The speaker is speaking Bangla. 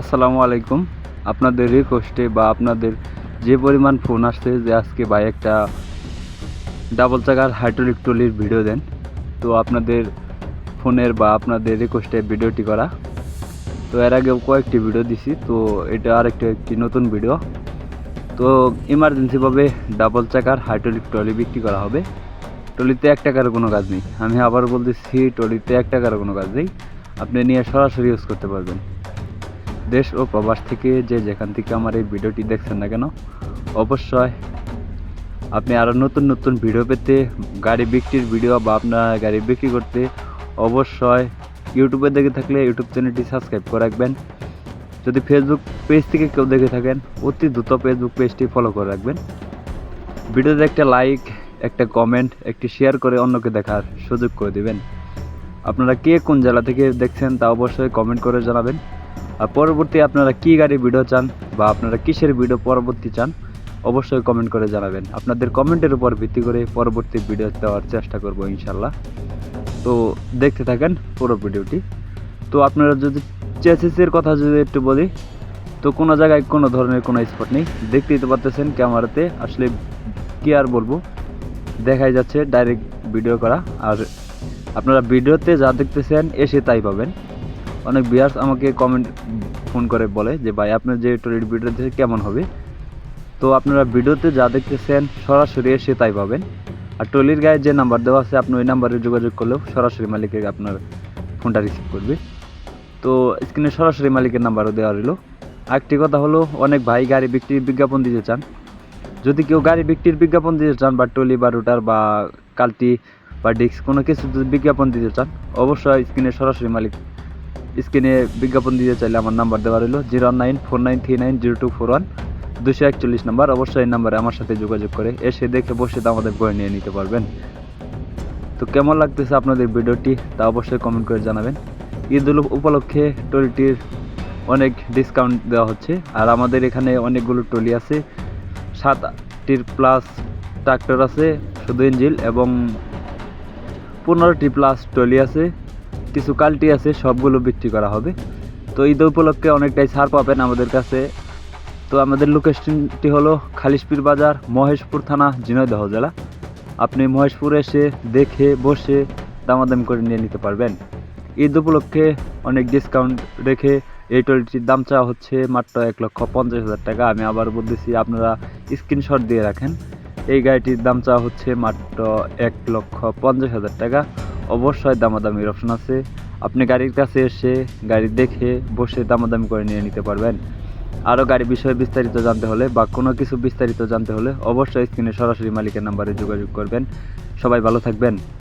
আসসালামু আলাইকুম। আপনাদের রিকোয়েস্টে বা আপনাদের যে পরিমাণ ফোন আসছে যে আজকে ভাই একটা ডাবল চাকার হাইড্রোলিক ট্রলির ভিডিও দেন, তো আপনাদের ফোনের বা আপনাদের রিকোয়েস্টে ভিডিওটি করা। তো এর আগেও কয়েকটি ভিডিও দিছি, তো এটা আরেকটা একটি নতুন ভিডিও তো ইমার্জেন্সিভাবে ডাবল চাকার হাইড্রোলিক ট্রলি বিক্রি করা হবে। ট্রলিতে এক টাকার কোনো কাজ নেই। আমি আবার বলতেছি, ট্রলিতে এক টাকার কোনো কাজ নেই। আপনি নিয়ে সরাসরি ইউজ করতে পারবেন। দেশ ও প্রবাস থেকে যে যেখান থেকে আমার এই ভিডিওটি দেখছেন না কেন, অবশ্যই আপনি আরও নতুন নতুন ভিডিও পেতে, গাড়ি বিক্রির ভিডিও বা আপনার গাড়ি বিক্রি করতে অবশ্যই ইউটিউবে দেখে থাকলে ইউটিউব চ্যানেলটি সাবস্ক্রাইব করে রাখবেন। যদি ফেসবুক পেজ থেকে কেউ দেখে থাকেন, অতি দ্রুত ফেসবুক পেজটি ফলো করে রাখবেন। ভিডিওতে একটা লাইক একটা কমেন্ট একটি শেয়ার করে অন্যকে দেখার সুযোগ করে দিবেন। আপনারা কে কোন জেলা থেকে দেখছেন তা অবশ্যই কমেন্ট করে জানাবেন। আর পরবর্তী আপনারা কী গাড়ি ভিডিও চান বা আপনারা কিসের ভিডিও পরবর্তী চান, অবশ্যই কমেন্ট করে জানাবেন। আপনাদের কমেন্টের উপর ভিত্তি করে পরবর্তী ভিডিও দেওয়ার চেষ্টা করব ইনশাল্লাহ তো দেখতে থাকেন পুরো ভিডিওটি। তো আপনারা যদি চেসিসের কথা যদি একটু বলি, তো কোনো জায়গায় কোনো ধরনের কোনো স্পট নেই। দেখতেই তো পারতেছেন ক্যামেরাতে আসলে কি আর বলব, দেখাই যাচ্ছে ডাইরেক্ট ভিডিও করা। আর আপনারা ভিডিওতে যা দেখতেছেন, এসে তাই পাবেন। অনেক বিয়ার্স আমাকে কমেন্ট ফোন করে বলে যে, ভাই, আপনার যে ট্রলির ভিডিও দেখে কেমন হবে? তো আপনারা ভিডিওতে যা দেখতেছেন, সরাসরি এসে তাই পাবেন। আর ট্রলির গায়ে যে নাম্বার দেওয়া আছে, আপনি ওই নাম্বারে যোগাযোগ করলেও সরাসরি মালিকের আপনার ফোনটা রিসিভ করবে। তো স্ক্রিনে সরাসরি মালিকের নাম্বারও দেওয়া রইল। আরেকটি কথা হলো, অনেক ভাই গাড়ি বিক্রির বিজ্ঞাপন দিতে চান। যদি কেউ গাড়ি বিক্রির বিজ্ঞাপন দিতে চান, বা টলি বা রুটার, বা কালটি, বা ডিস্ক, কোনো কিছু বিজ্ঞাপন দিতে চান, অবশ্যই স্ক্রিনে সরাসরি মালিক স্ক্রিনে বিজ্ঞাপন দিতে চাইলে আমার নাম্বার দেওয়া রইল, zero nine four nine three nine zero two four one. দুশো একচল্লিশ নাম্বার, অবশ্যই এই নাম্বারে আমার সাথে যোগাযোগ করে, এসে দেখে বসে তো আমাদের করে নিয়ে নিতে পারবেন। তো কেমন লাগতেছে আপনাদের ভিডিওটি, তা অবশ্যই কমেন্ট করে জানাবেন। ঈদ উল উপলক্ষে টলিটির অনেক ডিসকাউন্ট দেওয়া হচ্ছে, আর আমাদের এখানে অনেকগুলো টলি আছে। সাতটির প্লাস ট্রাক্টর আছে, শুধু ইঞ্জিল, এবং পনেরোটি প্লাস টলি আছে। কিছু কাল্টি আছে, সবগুলো বিক্রি করা হবে। তো ঈদ উপলক্ষে অনেকটাই ছাড় পাবেন আমাদের কাছে। তো আমাদের লোকেশনটি হলো খালিশপির বাজার, মহেশপুর থানা, ঝিনাইদহ জেলা। আপনি মহেশপুর এসে দেখে, বসে দামাদামি করে নিয়ে নিতে পারবেন। ঈদ উপলক্ষে অনেক ডিসকাউন্ট রেখে এই টলিটির দাম চাওয়া হচ্ছে মাত্র এক লক্ষ পঞ্চাশ হাজার টাকা। আমি আবার বলতেছি, আপনারা স্ক্রিনশট দিয়ে রাখেন। এই গাড়িটির দাম চাওয়া হচ্ছে মাত্র এক লক্ষ পঞ্চাশ হাজার টাকা। অবশ্যই দামাদামির অপশন আছে। আপনি গাড়ির কাছে এসে গাড়ি দেখে বসে দামাদামি করে নিয়ে নিতে পারবেন। আরও গাড়ি বিষয়ে বিস্তারিত জানতে হলে বা কোনো কিছু বিস্তারিত জানতে হলে অবশ্যই স্ক্রিনে সরাসরি মালিকের নাম্বারে যোগাযোগ করবেন। সবাই ভালো থাকবেন।